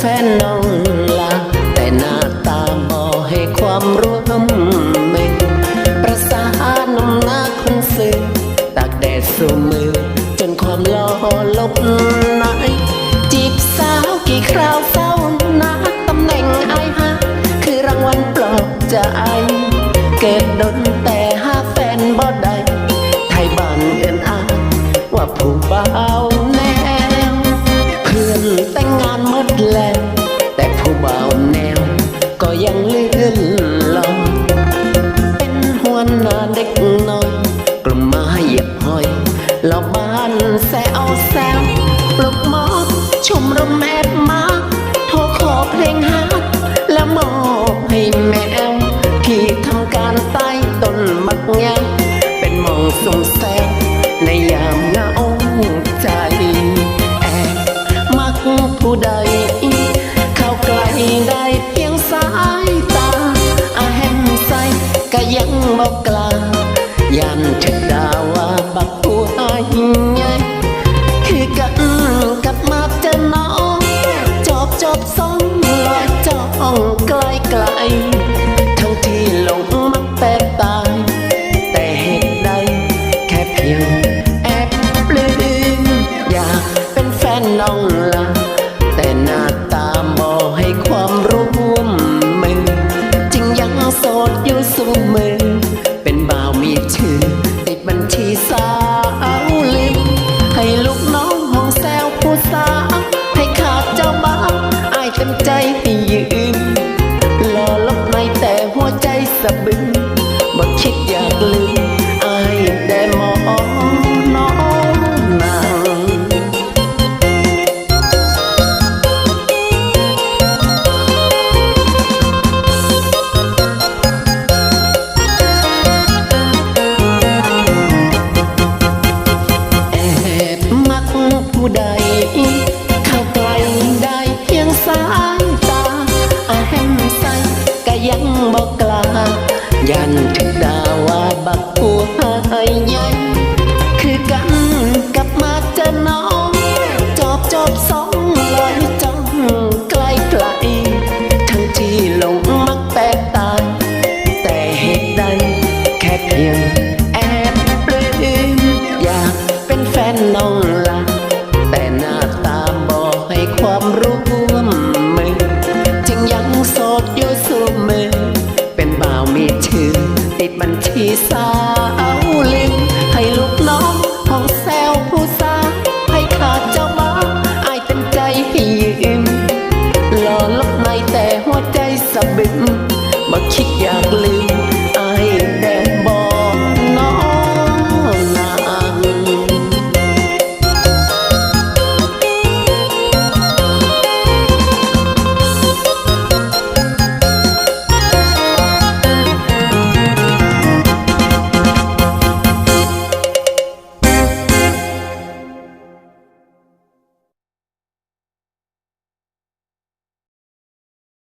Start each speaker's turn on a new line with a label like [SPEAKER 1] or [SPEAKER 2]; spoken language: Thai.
[SPEAKER 1] fentanyl. งงานหมดแล้ว แต่ผู้บ่าวแนว ก็ยังเลื่อนลอยเป็นหัวหน้าเด็กน้อยกลุ่มมาเหยียบหอยเหล่าบ้านแซวแซวปลุกมอกชมรมแมบมาโทรขอเพลงฮักแล้วมอบให้แมว ที่ทำการใต้ต้นมักงาเป็นมองสมแซวในยามเหงา เข้าใกล้ได้เพียงสายตาอาแหมใสก็ยังบอกกล้ายันถึกดาว่าบักผู้หายใหญ่คือกันกับมาจอน้องจอบจอบสองลอยจ้องไกลไกล ยันดาว่าบักผู้หายใหญ่คือกันกับมาเจอน้องจอบจอบสองลอยจ้องไกลไกลทั้งที่หลงมักแตกตาแต่เหตุใดแค่เพียงแอบปลื้มอยากเป็นแฟนน้อง ที่สาวลิงให้ลูกน้องของแซวผู้สาวให้ขาดเจ้ามาอายเป็นใจให้ยิ้มหล่อลบในแต่หัวใจสะบิมมาคิด